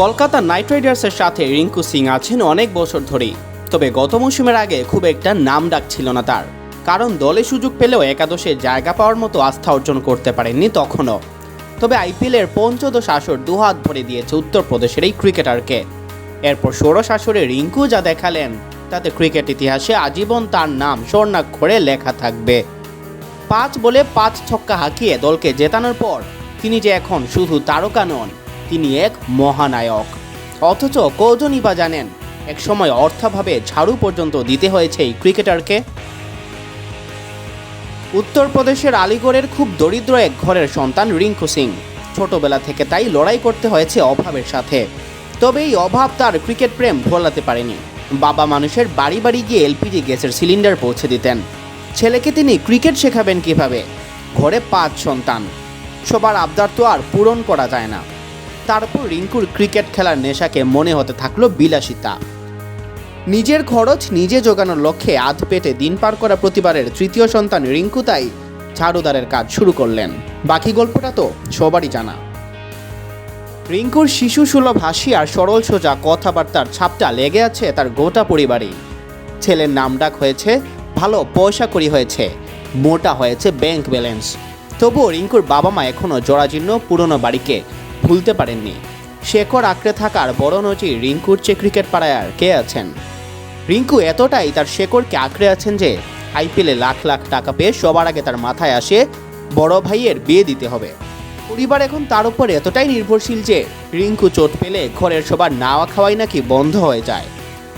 Kolkata night রাইডার্সের সাথে রিঙ্কু সিং আছেন অনেক বছর ধরেই, তবে গত মৌসুমের আগে খুব একটা নাম ডাক ছিল না তার। কারণ দলে সুযোগ পেলেও একাদশে জায়গা পাওয়ার মতো আস্থা অর্জন করতে পারেননি তখনও। তবে আইপিএলের পঞ্চদশ আসর দুহাত ভরে দিয়েছে উত্তরপ্রদেশের এই ক্রিকেটারকে। এরপর ষোড়শ আসরে রিঙ্কু যা দেখালেন, তাতে ক্রিকেট ইতিহাসে আজীবন তার নাম স্বর্ণাক্ষরে লেখা থাকবে। পাঁচ বলে পাঁচ ছক্কা হাঁকিয়ে দলকে জেতানোর পর, তিনি যে এখন শুধু তারকা নন তিনি এক মহানায়ক। অথচ কৌজনই বা জানেন এক সময় অর্থাভাবে ঝাড়ু পর্যন্ত দিতে হয়েছে এই ক্রিকেটারকে? উত্তরপ্রদেশের আলিগড়ের খুব দরিদ্র এক ঘরের সন্তান রিঙ্কু সিং। ছোটবেলা থেকে তাই লড়াই করতে হয়েছে অভাবের সাথে। তবে এই অভাব তার ক্রিকেট প্রেম ভোলাতে পারেনি। বাবা মানুষের বাড়ি বাড়ি গিয়ে এলপিজি গ্যাসের সিলিন্ডার পৌঁছে দিতেন। ছেলেকে তিনি ক্রিকেট শেখাবেন কীভাবে? ঘরে পাঁচ সন্তান। সবার আবদার তো আর পূরণ করা যায় না। তারপর রিঙ্কুর ক্রিকেট খেলার নেশাকে মনে হতে থাকল বিলাসিতা। নিজের খরচ নিজে জোগানোর লক্ষ্যে আধ পেটে দিন পার করা প্রতিবারের তৃতীয় সন্তান রিঙ্কু তাই ঝাড়ুদারের কাজ শুরু করলেন। বাকি গল্পটা তো সবারই জানা। রিঙ্কুর শিশু সুলভ হাসি আর সরল সোজা কথাবার্তার ছাপটা লেগে আছে তার গোটা পরিবারেই ছেলের নামডাক হয়েছে, ভালো পয়সা করি হয়েছে, মোটা হয়েছে ব্যাংক ব্যালেন্স। তবুও রিঙ্কুর বাবা মা এখনও জরাজীর্ণ পুরনো বাড়িকে ভুলতে পারেননি। শেকড় আঁকড়ে থাকার বড় নজির রিঙ্কুর চেয়ে ক্রিকেট পাড়ায় আর কে আছেন? রিঙ্কু এতটাই তার শেকড়কে আঁকড়ে আছেন যে, আইপিএলে লাখ লাখ টাকা পেয়ে সবার আগে তার মাথায় আসে বড় ভাইয়ের বিয়ে দিতে হবে। পরিবার এখন তার উপর এতটাই নির্ভরশীল যে, রিঙ্কু চোট পেলে ঘরের সবার নাওয়া খাওয়াই নাকি বন্ধ হয়ে যায়।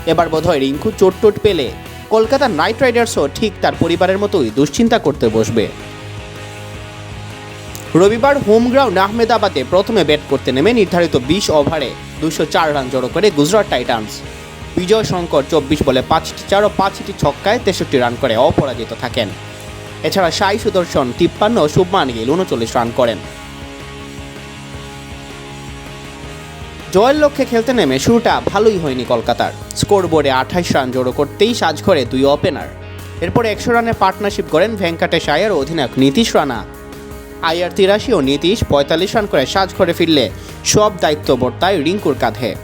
এবার বোধহয় রিঙ্কু চোট টোট পেলে কলকাতা নাইট রাইডার্সও ঠিক তার পরিবারের মতোই দুশ্চিন্তা করতে বসবে। রবিবার হোম গ্রাউন্ড আহমেদাবাদে প্রথমে ব্যাট করতে নেমে নির্ধারিত বিশ ওভারে দুশো চার রান জড়ো করে গুজরাট টাইটান্স। বিজয় শঙ্কর চব্বিশ বলে পাঁচটি চার ও পাঁচটি ছক্কায় তেষট্টি রান করে অপরাজিত থাকেন। এছাড়া সাই সুদর্শন তিপ্পান্ন ও শুভমান গিল উনচল্লিশ রান করেন। জয়ের লক্ষ্যে খেলতে নেমে শুরুটা ভালোই হয়নি কলকাতার। স্কোর বোর্ডে আঠাইশ রান জড়ো করতেই সাজ করে দুই ওপেনার। এরপর একশো রানের পার্টনারশিপ করেন ভেঙ্কটেশ আয়ার অধিনায়ক নীতিশ রানা। আয়ার তিরাশি ও নীতিশ পঁয়তাল্লিশ রান করে সাজ করে ফিরলে। সব দায়িত্ব বর্তায় রিঙ্কুর কাঁধে।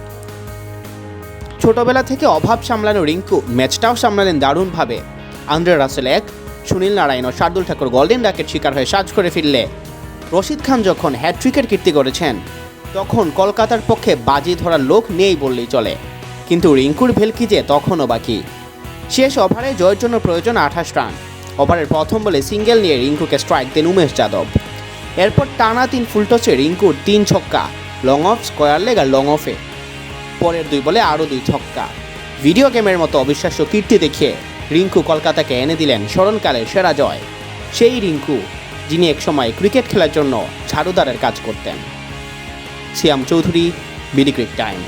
ছোটবেলা থেকে অভাব সামলানো রিঙ্কু ম্যাচটাও সামলালেন দারুণভাবে। আন্দ্রে রাসেল এক, সুনীল নারায়ণ ও শার্দুল ঠাকুর গোল্ডেন ডাকের শিকার হয়ে সাজ করে ফিরলে। রশিদ খান যখন হ্যাট্রিকের কীর্তি করেছেন তখন কলকাতার পক্ষে বাজি ধরার লোক নেই বললেই চলে। কিন্তু রিঙ্কুর ভেলকি যে তখনও বাকি। শেষ ওভারে জয়ের জন্য প্রয়োজন আঠাশ রান। ওভারের প্রথম বলে সিঙ্গেল নিয়ে রিঙ্কুকে স্ট্রাইক দেন উমেশ যাদব। এরপর টানা তিন ফুলটসে রিঙ্কুর তিন ছক্কা, লং অফ স্কোয়ার লেগ আর লং অফে। পরের দুই বলে আরও দুই ছক্কা। ভিডিও গেমের মতো অবিশ্বাস্য কীর্তি দেখিয়ে রিঙ্কু কলকাতাকে এনে দিলেন স্মরণকালের সেরা জয়। সেই রিঙ্কু, যিনি একসময় ক্রিকেট খেলার জন্য ঝাড়ুদারের কাজ করতেন। Siam Chowdhury, BD Cric Time.